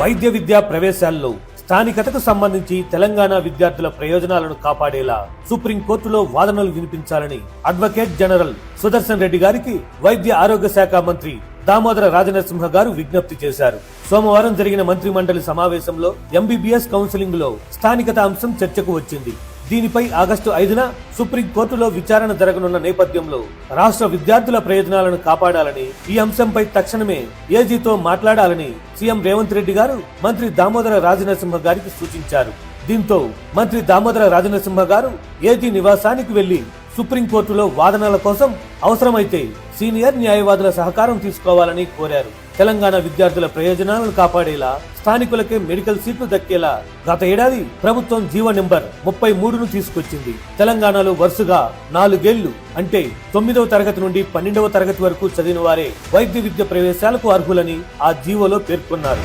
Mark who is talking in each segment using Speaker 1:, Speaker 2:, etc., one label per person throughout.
Speaker 1: వైద్య విద్యా ప్రవేశాల్లో స్థానికతకు సంబంధించి తెలంగాణ విద్యార్థుల ప్రయోజనాలను కాపాడేలా సుప్రీంకోర్టులో వాదనలు వినిపించాలని అడ్వకేట్ జనరల్ సుదర్శన్ రెడ్డి గారికి వైద్య ఆరోగ్య శాఖ మంత్రి దామోదర రాజనరసింహ గారు విజ్ఞప్తి చేశారు. సోమవారం జరిగిన మంత్రి మండలి సమావేశంలో ఎంబీబీఎస్ కౌన్సిలింగ్లో స్థానికత అంశం చర్చకు వచ్చింది. దీనిపై ఆగస్టు ఐదున సుప్రీంకోర్టులో విచారణ జరగనున్న నేపథ్యంలో రాష్ట్ర విద్యార్థుల ప్రయోజనాలను కాపాడాలని ఈ అంశంపై తక్షణమే ఏజీతో మాట్లాడాలని సీఎం రేవంత్ రెడ్డి గారు మంత్రి దామోదర రాజనరసింహ గారికి సూచించారు. దీంతో మంత్రి దామోదర రాజనరసింహ గారు ఏజీ నివాసానికి వెళ్ళి సుప్రీంకోర్టులో వాదనల కోసం అవసరమైతే సీనియర్ న్యాయవాదుల సహకారం తీసుకోవాలని కోరారు. తెలంగాణ విద్యార్థుల ప్రయోజనాలను కాపాడేలా స్థానికులకే మెడికల్ సీట్లు దక్కేలా గత ఏడాది ప్రభుత్వం జీవో నెంబర్ ముప్పై మూడును తీసుకొచ్చింది. తెలంగాణలో వరుసగా నాలుగేళ్ళు అంటే తొమ్మిదవ తరగతి నుండి పన్నెండవ తరగతి వరకు చదివిన వారే వైద్య విద్య ప్రవేశాలకు అర్హులని ఆ జీవోలో పేర్కొన్నారు.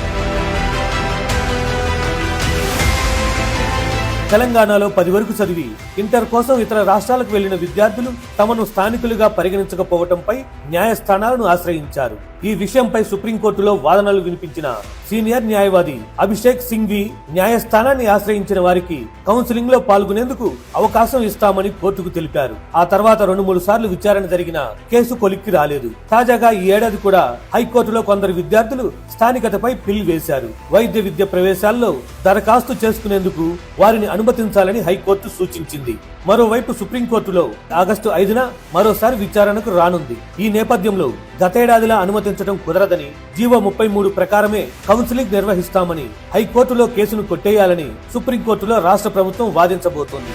Speaker 1: తెలంగాణలో పది వరకు చదివి ఇంటర్ కోసం ఇతర రాష్ట్రాలకు వెళ్ళిన విద్యార్థులు తమను స్థానికులుగా పరిగణించకపోవడంపై న్యాయస్థానాలను ఆశ్రయించారు. ఈ విషయంపై సుప్రీంకోర్టులో వాదనలు వినిపించిన సీనియర్ న్యాయవాది అభిషేక్ సింఘ్వి న్యాయస్థానాన్ని ఆశ్రయించిన వారికి కౌన్సిలింగ్లో పాల్గొనేందుకు అవకాశం ఇస్తామని కోర్టుకు తెలిపారు. ఆ తర్వాత రెండు మూడు సార్లు విచారణ జరిగిన కేసు కొలిక్కి రాలేదు. తాజాగా ఈ ఏడాది కూడా హైకోర్టులో కొందరు విద్యార్థులు స్థానికతపై పిల్ వేశారు. వైద్య విద్య ప్రవేశాల్లో దరఖాస్తు చేసుకునేందుకు వారిని అనుమతించాలని హైకోర్టు సూచించింది. మరోవైపు సుప్రీంకోర్టులో ఆగస్టు ఐదున మరోసారి విచారణకు రానుంది. ఈ నేపథ్యంలో గతేడాదిలా అనుమతి అనుమతించడం కుదరదని జీవో ముప్పై మూడు ప్రకారమే కౌన్సిలింగ్ నిర్వహిస్తామని హైకోర్టులో కేసును కొట్టేయాలని సుప్రీంకోర్టులో రాష్ట్ర ప్రభుత్వం వాదించబోతోంది.